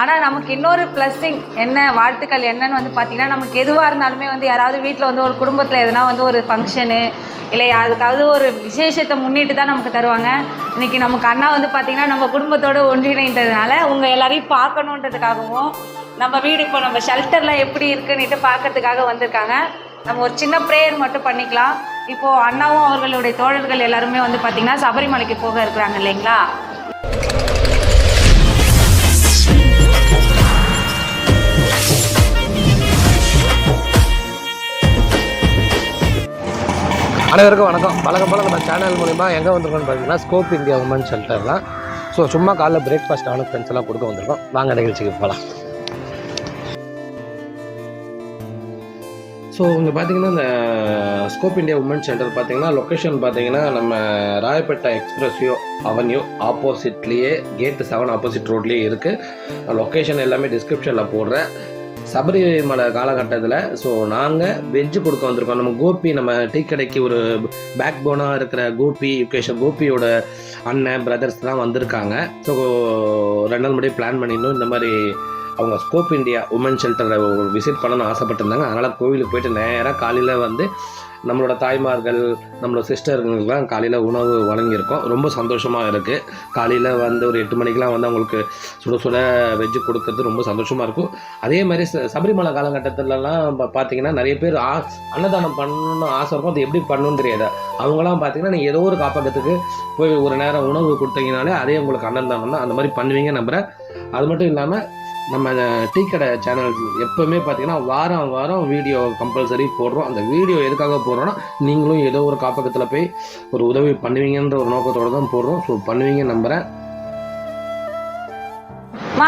ஆனால் நமக்கு இன்னொரு ப்ளஸ்ஸிங் என்ன வாழ்த்துக்கள் என்னன்னு வந்து பார்த்தீங்கன்னா நமக்கு எதுவாக இருந்தாலுமே வந்து யாராவது வீட்டில் வந்து ஒரு குடும்பத்தில் எதுனா வந்து ஒரு ஃபங்க்ஷனு இல்லை அதுக்காவது ஒரு விசேஷத்தை முன்னிட்டு தான் நமக்கு தருவாங்க. இன்றைக்கி நமக்கு அண்ணா வந்து பார்த்திங்கன்னா நம்ம குடும்பத்தோடு ஒன்றிணைந்ததுனால உங்கள் எல்லாரையும் பார்க்கணுன்றதுக்காகவும் நம்ம வீடு இப்போ நம்ம ஷெல்டரில் எப்படி இருக்குன்னுட்டு பார்க்கறதுக்காக வந்திருக்காங்க. நம்ம ஒரு சின்ன ப்ரேயர் மட்டும் பண்ணிக்கலாம். இப்போது அண்ணாவும் அவர்களுடைய தோழர்கள் எல்லாருமே வந்து பார்த்திங்கன்னா சபரிமலைக்கு போக இருக்கிறாங்க இல்லைங்களா? அனைவருக்கும் வணக்கம். வழக்கம் போல் நம்ம சேனல் மூலிமா எங்கே வந்திருக்கோம்னு பார்த்தீங்கன்னா ஸ்கோப் இந்தியா உமன் ஷெல்டர் தான் ஸோ சும்மா காலைல பிரேக்ஃபாஸ்ட் ஆன ஃப்ரெண்ட்ஸ் எல்லாம் கொடுக்க வந்திருக்கோம். வாங்க நிகழ்ச்சிக்கு போகலாம் ஸோ இங்கே பார்த்தீங்கன்னா இந்த ஸ்கோப் இந்தியா உமன் சென்டர் பார்த்தீங்கன்னா லொக்கேஷன் பார்த்தீங்கன்னா நம்ம ராயப்பேட்டை எக்ஸ்பிரஸ்யோ அவென்யூ ஆப்போசிட்லேயே கேட்டு செவன் ஆப்போசிட் ரோட்லேயே இருக்குது லொக்கேஷன் எல்லாமே டிஸ்கிரிப்ஷனில் போடுறேன். சபரிமலை காலகட்டத்தில் ஸோ நாங்கள் வெஜ்ஜு கொடுக்க வந்திருக்கோம். நம்ம கோபி நம்ம டீ கடைக்கு ஒரு பேக் போனாக இருக்கிற கோபி யுகேஷ் கோபியோட அண்ணன் பிரதர்ஸ் தான் வந்திருக்காங்க. ஸோ ரெண்டு நாள் முன்னாடி பிளான் பண்ணியிருந்தோம். இந்த மாதிரி அவங்க ஸ்கோப் இந்தியா உமன் ஷெல்டரை விசிட் பண்ணணும்னு ஆசைப்பட்டிருந்தாங்க. அதனால் கோவிலுக்கு போயிட்டு நேராக காலையில் வந்து நம்மளோட தாய்மார்கள் நம்மளோட சிஸ்டருங்களுக்குலாம் காலையில் உணவு வழங்கியிருக்கோம். ரொம்ப சந்தோஷமாக இருக்குது காலையில் வந்து ஒரு எட்டு மணிக்கெலாம் வந்து அவங்களுக்கு சுட சுட வெஜ்ஜு கொடுக்கறது ரொம்ப சந்தோஷமாக இருக்கும். அதே மாதிரி ச- சபரிமலை காலகட்டத்திலலாம் இப்போ பார்த்தீங்கன்னா நிறைய பேர் ஆ அன்னதானம் பண்ணணும்னு ஆசை இருக்கும். அது எப்படி பண்ணணும்னு தெரியாது. அவங்களாம் பார்த்தீங்கன்னா நீங்கள் ஏதோ ஒரு காப்பகத்துக்கு போய் ஒரு நேரம் உணவு கொடுத்தீங்கனாலே அதே உங்களுக்கு அன்னதானம் தான் அந்த மாதிரி பண்ணுவீங்க நம்புகிறேன் அது மட்டும் இல்லாமல் நம்ம டீ கடை சேனல் எப்போவுமே பார்த்தீங்கன்னா வாரம் வாரம் வீடியோ கம்பல்சரி போடுறோம். அந்த வீடியோ எதுக்காக போடுறோன்னா நீங்களும் ஏதோ ஒரு காப்பகத்தில் போய் ஒரு உதவி பண்ணுவீங்கன்ற ஒரு நோக்கத்தோடு தான் போடுறோம். ஸோ பண்ணுவீங்க நம்புகிறேன்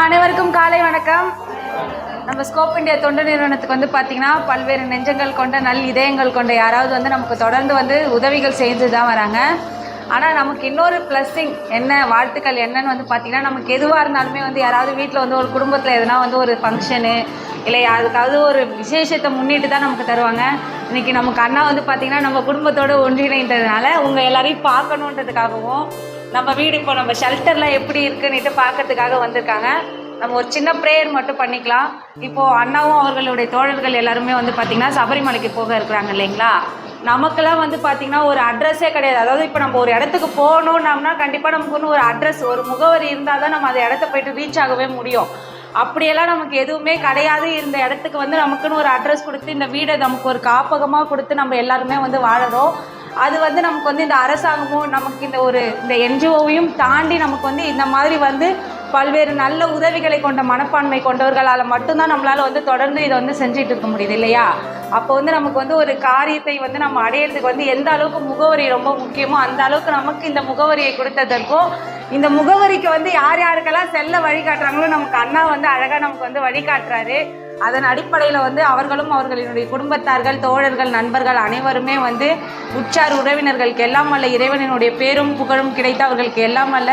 அனைவருக்கும் காலை வணக்கம். நம்ம ஸ்கோப் இந்தியா தொண்டு நிறுவனத்துக்கு வந்து பார்த்தீங்கன்னா பல்வேறு நெஞ்சங்கள் கொண்ட நல் இதயங்கள் கொண்ட யாராவது வந்து நமக்கு தொடர்ந்து வந்து உதவிகள் செய்து தான் வராங்க. ஆனால் நமக்கு இன்னொரு ப்ளஸ்ஸிங் என்ன வாழ்த்துக்கள் என்னன்னு வந்து பார்த்தீங்கன்னா நமக்கு எதுவாக இருந்தாலுமே வந்து யாராவது வீட்டில் வந்து ஒரு குடும்பத்தில் எதுனா வந்து ஒரு ஃபங்க்ஷனு இல்லை அதுக்காவது ஒரு விசேஷத்தை முன்னிட்டு தான் நமக்கு தருவாங்க. இன்றைக்கி நமக்கு அண்ணா வந்து பார்த்தீங்கன்னா நம்ம குடும்பத்தோடு ஒன்றிணைந்ததுனால உங்கள் எல்லாரையும் பார்க்கணுன்றதுக்காகவும் நம்ம வீடு இப்போ நம்ம ஷெல்டர்லாம் எப்படி இருக்குன்னுட்டு பார்க்கறதுக்காக வந்திருக்காங்க. நம்ம ஒரு சின்ன ப்ரேயர் மட்டும் பண்ணிக்கலாம். இப்போது அண்ணாவும் அவர்களுடைய தோழர்கள் எல்லாருமே வந்து பார்த்திங்கன்னா சபரிமலைக்கு போக இருக்கிறாங்க இல்லைங்களா? நமக்கெல்லாம் வந்து பார்த்திங்கன்னா ஒரு அட்ரஸே கிடையாது. அதாவது இப்போ நம்ம ஒரு இடத்துக்கு போகணுன்னோம்னா கண்டிப்பாக நமக்குன்னு ஒரு அட்ரஸ் ஒரு முகவரி இருந்தால் தான் நம்ம அந்த இடத்த போயிட்டு ரீச் ஆகவே முடியும். அப்படியெல்லாம் நமக்கு எதுவுமே கிடையாது. இந்த இடத்துக்கு வந்து நமக்குன்னு ஒரு அட்ரஸ் கொடுத்து இந்த வீடை நமக்கு ஒரு காப்பகமாக கொடுத்து நம்ம எல்லாருமே வந்து வாழறோம். அது வந்து நமக்கு வந்து இந்த அரசாங்கமும் நமக்கு இந்த ஒரு இந்த என்ஜிஓவையும் தாண்டி நமக்கு வந்து இந்த மாதிரி வந்து பல்வேறு நல்ல உதவிகளை கொண்ட மனப்பான்மை கொண்டவர்களால் மட்டும்தான் நம்மளால் வந்து தொடர்ந்து இதை வந்து செஞ்சுட்டு இருக்க முடியுது இல்லையா? அப்போ வந்து நமக்கு வந்து ஒரு காரியத்தை வந்து நம்ம அடையிறதுக்கு வந்து எந்த அளவுக்கு முகவரி ரொம்ப முக்கியமோ அந்த அளவுக்கு நமக்கு இந்த முகவரியை கொடுத்ததற்கும் இந்த முகவரிக்கு வந்து யார் யாருக்கெல்லாம் செல்ல வழிகாட்டுறாங்களோ நமக்கு அண்ணா வந்து அழகாக நமக்கு வந்து வழிகாட்டுறாரு அதன் அடிப்படையில் வந்து அவர்களும் அவர்களினுடைய குடும்பத்தார்கள் தோழர்கள் நண்பர்கள் அனைவருமே வந்து உற்றார் உறவினர்களுக்கு எல்லாம் வல்ல இறைவனினுடைய பேரும் புகழும் கிடைத்து அவர்களுக்கு எல்லாம் வல்ல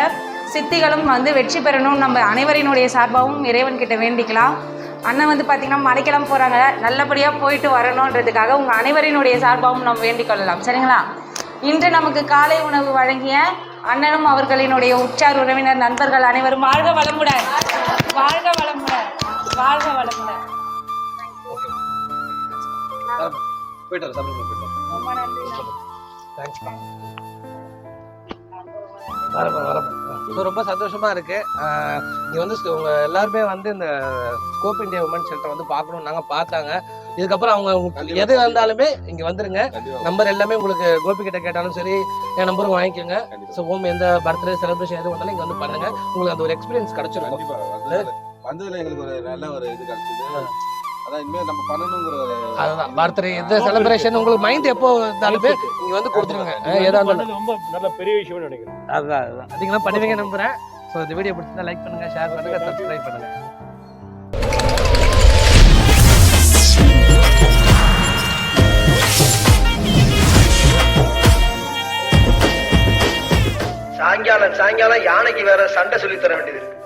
சித்திகளும் வந்து வெற்றி பெறணும். நம்ம அனைவரினுடைய சார்பாகவும் இறைவன் கிட்ட வேண்டிக்கலாம். அண்ணன் வந்து பார்த்திங்கன்னா மலைக்கெல்லாம் போகிறாங்க நல்லபடியாக போயிட்டு வரணுன்றதுக்காக உங்கள் அனைவரினுடைய சார்பாகவும் நம்ம வேண்டிக் கொள்ளலாம். சரிங்களா? இன்று நமக்கு காலை உணவு வழங்கிய அண்ணனும் அவர்களினுடைய உற்றார் உறவினர் நண்பர்கள் அனைவரும் வாழ்க வளமுடன். வாழ்க வளமுடன். வாழ்க வளமுடன். போயிட்டு ரொம்ப நன்றி தேங்க்ஸ்ப்பா வரப்பா வரப்பா. ஸோ ரொம்ப சந்தோஷமா இருக்கு. ஆஹ் இங்க வந்து ஸ்க- உங்க எல்லாருமே வந்து இந்த ஸ்கோப் இந்தியா உமன் ஷெல்டர் வந்து பார்க்கணும் நாங்க பார்த்தாங்க. இதுக்கப்புறம் அவங்க எது வந்தாலுமே இங்க வந்துருங்க. நம்பர் எல்லாமே உங்களுக்கு கோபி கிட்ட கேட்டாலும் சரி என் நம்பரும் வாங்கிக்கோங்க. ஸோ ஹோம் எந்த பர்த்டே செலிப்ரேஷன் எது வந்தாலும் இங்க வந்து பண்ணுங்க. உங்களுக்கு அந்த ஒரு எக்ஸ்பீரியன்ஸ் கிடைச்சிருக்கும். வந்ததுல எங்களுக்கு ஒரு நல்ல ஒரு இது கிடைச்சது. அதான் இனிமேல் நம்ம பண்ணணுங்கிற ஒரு அதுதான். பர்த்டே எந்த செலிப்ரேஷன் உங்களுக்கு மைண்ட் எப்போ இருந்தாலுமே நீங்க வந்து கொடுத்துருங்க. எதா இருந்தாலும். ரொம்ப நல்ல பெரிய விஷயம்னு நினைக்கிறேன். அதுதான் அதுதான். அதிகமாக பண்ணுவீங்க நம்புறேன். ஸோ இந்த வீடியோ பிடிச்சிருந்தா லைக் பண்ணுங்க ஷேர் பண்ணுங்க சப்ஸ்கிரைப் பண்ணுங்க. சாயங்காலம் சாயங்காலம் யானைக்கு வேற சண்டை சொல்லி தர வேண்டியது இருக்கு.